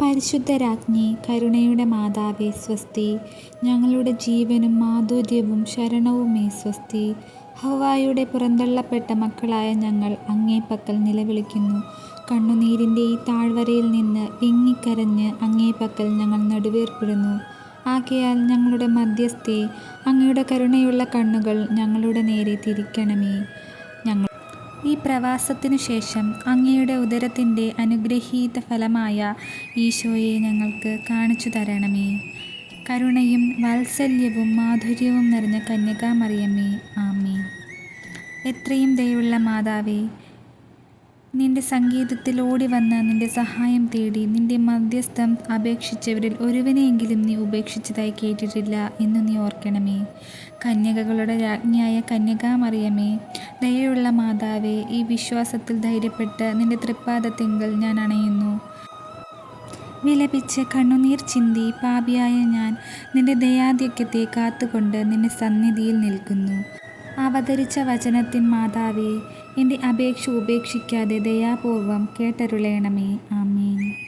പരിശുദ്ധരാജ്ഞി കരുണയുടെ മാതാവേ സ്വസ്തി. ഞങ്ങളുടെ ജീവനും മാധുര്യവും ശരണവുമേ സ്വസ്തി. ഹവായുടെ പുറന്തള്ളപ്പെട്ട മക്കളായ ഞങ്ങൾ അങ്ങേ പക്കൽ നിലവിളിക്കുന്നു. കണ്ണുനീരിന്റെ ഈ താഴ്വരയിൽ നിന്ന് വിങ്ങിക്കരഞ്ഞ് അങ്ങേ പക്കൽ ഞങ്ങൾ നടുവേർപ്പെടുന്നു. ആകയാൽ ഞങ്ങളുടെ മധ്യസ്ഥേ അങ്ങയുടെ കരുണയുള്ള കണ്ണുകൾ ഞങ്ങളുടെ നേരെ തിരിക്കണമേ. ഈ പ്രവാസത്തിനു ശേഷം അങ്ങയുടെ ഉദരത്തിന്റെ അനുഗ്രഹീത ഫലമായ ഈശോയെ ഞങ്ങൾക്ക് കാണിച്ചു തരണമേ. കരുണയും വാത്സല്യവും മാധുര്യവും നിറഞ്ഞ കന്യകാമറിയമ്മേ ആമേ എത്രയും ദയുള്ള മാതാവേ നിന്റെ സംഗീതത്തിൽ ഓടി വന്ന് നിന്റെ സഹായം തേടി നിന്റെ മധ്യസ്ഥം അപേക്ഷിച്ചവരിൽ ഒരുവനെയെങ്കിലും നീ ഉപേക്ഷിച്ചതായി കേട്ടിട്ടില്ല എന്ന് നീ ഓർക്കണമേ. കന്യകകളുടെ രാജ്ഞിയായ കന്യകാമറിയമേ ദയയുള്ള മാതാവേ ഈ വിശ്വാസത്തിൽ ധൈര്യപ്പെട്ട് നിന്റെ തൃപ്പാദത്തിങ്കൽ ഞാൻ അണയുന്നു. വിലപിച്ച് കണ്ണുനീർ ചിന്തി പാപിയായ ഞാൻ നിന്റെ ദയാധിക്യത്തെ കാത്തുകൊണ്ട് നിന്റെ സന്നിധിയിൽ നിൽക്കുന്നു. അവതരിച്ച വചനത്തിൻ മാതാവേ എന്റെ അപേക്ഷ ഉപേക്ഷിക്കാതെ ദയാപൂർവം കേട്ടരുളേണമേ. ആമീൻ.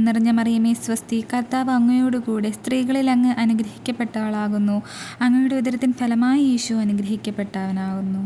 നന്മ നിറഞ്ഞ മറിയമേ സ്വസ്തി. കർത്താവ് അങ്ങയോടുകൂടെ സ്ത്രീകളിൽ അങ്ങ് അനുഗ്രഹിക്കപ്പെട്ട ആളാകുന്നു. അങ്ങയുടെ ഉദരത്തിൻ ഫലമായി യേശു അനുഗ്രഹിക്കപ്പെട്ടവനാകുന്നു.